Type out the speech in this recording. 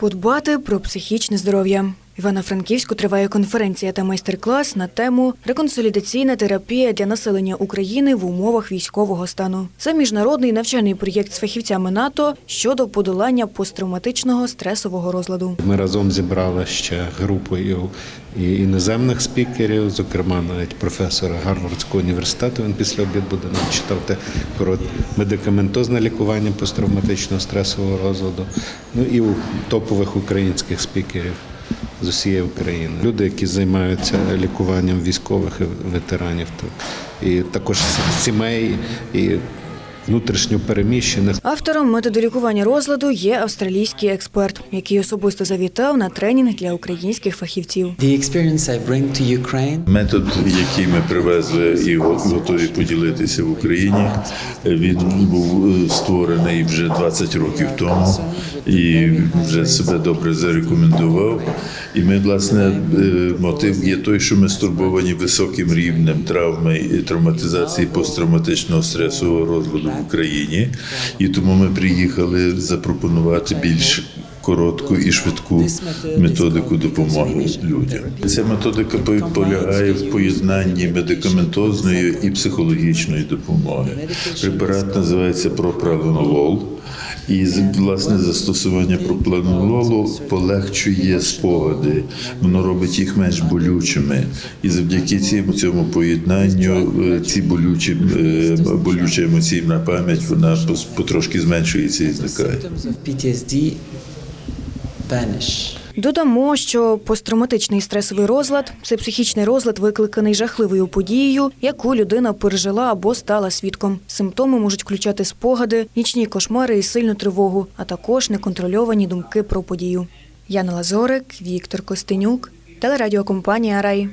Подбати про психічне здоров'я. Івано-Франківську триває конференція та майстер-клас на тему Реконсолідаційна терапія для населення України в умовах військового стану. Це міжнародний навчальний проєкт з фахівцями НАТО щодо подолання посттравматичного стресового розладу. Ми разом зібрали ще групою і іноземних спікерів, зокрема навіть професора Гарвардського університету. Він після обід буде нам читати про медикаментозне лікування посттравматичного стресового розладу. Ну і топових українських спікерів з усієї України. Люди, які займаються лікуванням військових ветеранів, і також сімей і внутрішньо переміщених. Автором методу лікування розладу є австралійський експерт, який особисто завітав на тренінг для українських фахівців. Метод, який ми привезли і готові поділитися в Україні, він був е, створений вже 20 років тому і вже себе добре зарекомендував. І ми, власне, е, мотив є той, що ми стурбовані високим рівнем травми і травматизації посттравматичного стресового розладу в Україні. І тому ми приїхали запропонувати більш коротку і швидку методику допомоги людям. Ця методика полягає в поєднанні медикаментозної і психологічної допомоги. Препарат називається пропранолол. І власне застосування пропранололу полегшує спогади, воно робить їх менш болючими. І завдяки цьому цьому поєднанню е, ці болючі е, болюча емоційна пам'ять вона потрошки зменшується і зникає. Додамо, що посттравматичний стресовий розлад це психічний розлад, викликаний жахливою подією, яку людина пережила або стала свідком. Симптоми можуть включати спогади, нічні кошмари і сильну тривогу, а також неконтрольовані думки про подію. Яна Лазорик, Віктор Костенюк, телерадіокомпанія Рай.